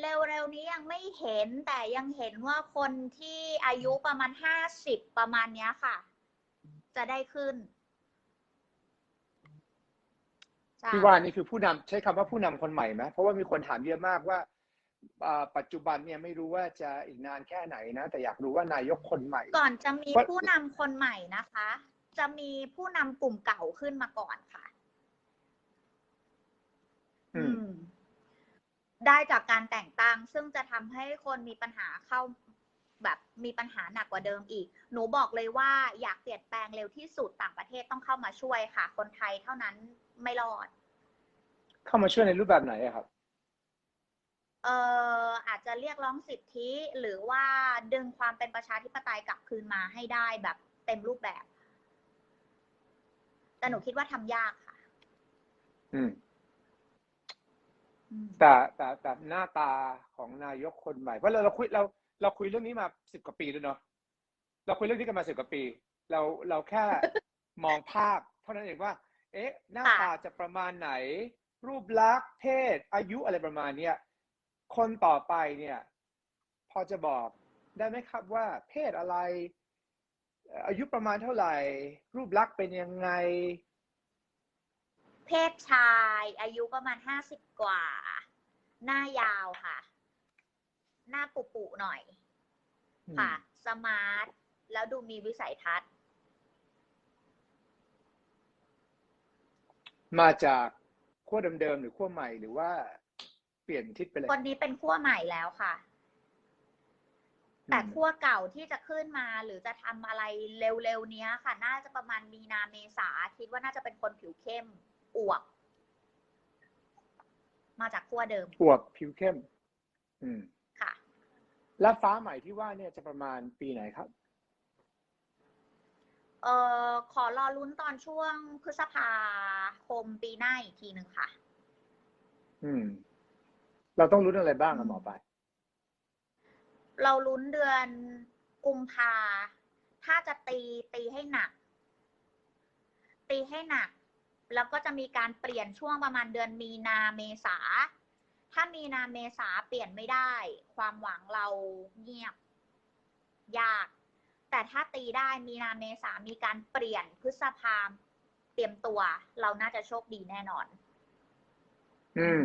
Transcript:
เร็วๆนี้ยังไม่เห็นแต่ยังเห็นว่าคนที่อายุประมาณห้าสิบประมาณเนี้ยค่ะ จะได้ขึ้นใช่ที่ว่านี่คือผู้นำใช้คำว่าผู้นำคนใหม่ไหมเพราะว่ามีคนถามเยอะมากว่าอ่าปัจจุบันเนี่ยไม่รู้ว่าจะอีกนานแค่ไหนนะ แต่อยากรู้ว่านายกคนใหม่ ก่อนจะมีว่าผู้นำคนใหม่นะคะ จะมีผู้นำกลุ่มเก่าขึ้นมาก่อนค่ะ อืมอืม ได้จากการแต่งตั้ง ซึ่งจะทำให้คนมีปัญหาเข้าแบบมีปัญหาหนักกว่าเดิมอีก หนูบอกเลยว่าอยากเปลี่ยนแปลงเร็วที่สุดต่างประเทศต้องเข้ามาช่วยค่ะ คนไทยเท่านั้นไม่รอด เข้ามาช่วยในรูปแบบไหนอะครับ เอ่ออาจจะเรียกร้องสิทธิหรือว่าดึงความเป็นประชาธิปไตยกลับคืนมาให้ได้แบบเต็มรูปแบบ แต่หนูคิดว่าทำยากค่ะ อืมอืม แต่แต่แต่หน้าตาของนายกคนใหม่ เพราะเราเราคุยเราเราคุยเรื่องนี้มาสิบกว่าปีแล้วเนาะเราคุยเรื่องนี้กันมาสิบกว่าปี เราเราแค่มองภาพ เท่านั้นเองว่า เอ๊ะ หน้าตาจะประมาณไหน รูปลักษณ์เพศ อายุอะไรประมาณเนี้ยคนต่อไปเนี่ย พอจะบอกได้ไหมครับว่า เพศอะไรเอ่ออายุประมาณเท่าไหร่ รูปลักษณ์เป็นยังไง เพศชาย อายุประมาณห้าสิบกว่า หน้ายาวค่ะ หน้าปุปุๆหน่อย ค่ะ สมาร์ท แล้วดูมีวิสัยทัศน์ มาจากขั้วเดิมๆหรือขั้วใหม่หรือว่าเปลี่ยนทิศไปเลยคนนี้เป็นขั้วใหม่แล้วค่ะ แต่อืมขั้วเก่าที่จะขึ้นมาหรือจะทำอะไรเร็วๆเนี้ยค่ะ น่าจะประมาณมีนาเมษาคิดว่าน่าจะเป็นคนผิวเข้ม อวบ มาจากขั้วเดิม อวบผิวเข้ม อืม ค่ะ แล้วฟ้าใหม่ที่ว่าเนี่ยจะประมาณปีไหนครับ เอ่อ ขอรอลุ้นตอนช่วงพฤษภาคมปีหน้าอีกทีหนึ่งค่ะ อืม เราต้องรู้นอะไรบ้างอะหมอปลายเราลุ้นเดือนกุมภา ถ้าจะตีตีให้หนัก ตีให้หนัก แล้วก็จะมีการเปลี่ยนช่วงประมาณเดือนมีนาเมษา ถ้ามีนาเมษาเปลี่ยนไม่ได้ ความหวังเราเงียบ ยาก แต่ถ้าตีได้มีนาเมษามีการเปลี่ยนพฤษภาเตรียมตัว เราน่าจะโชคดีแน่นอน อืม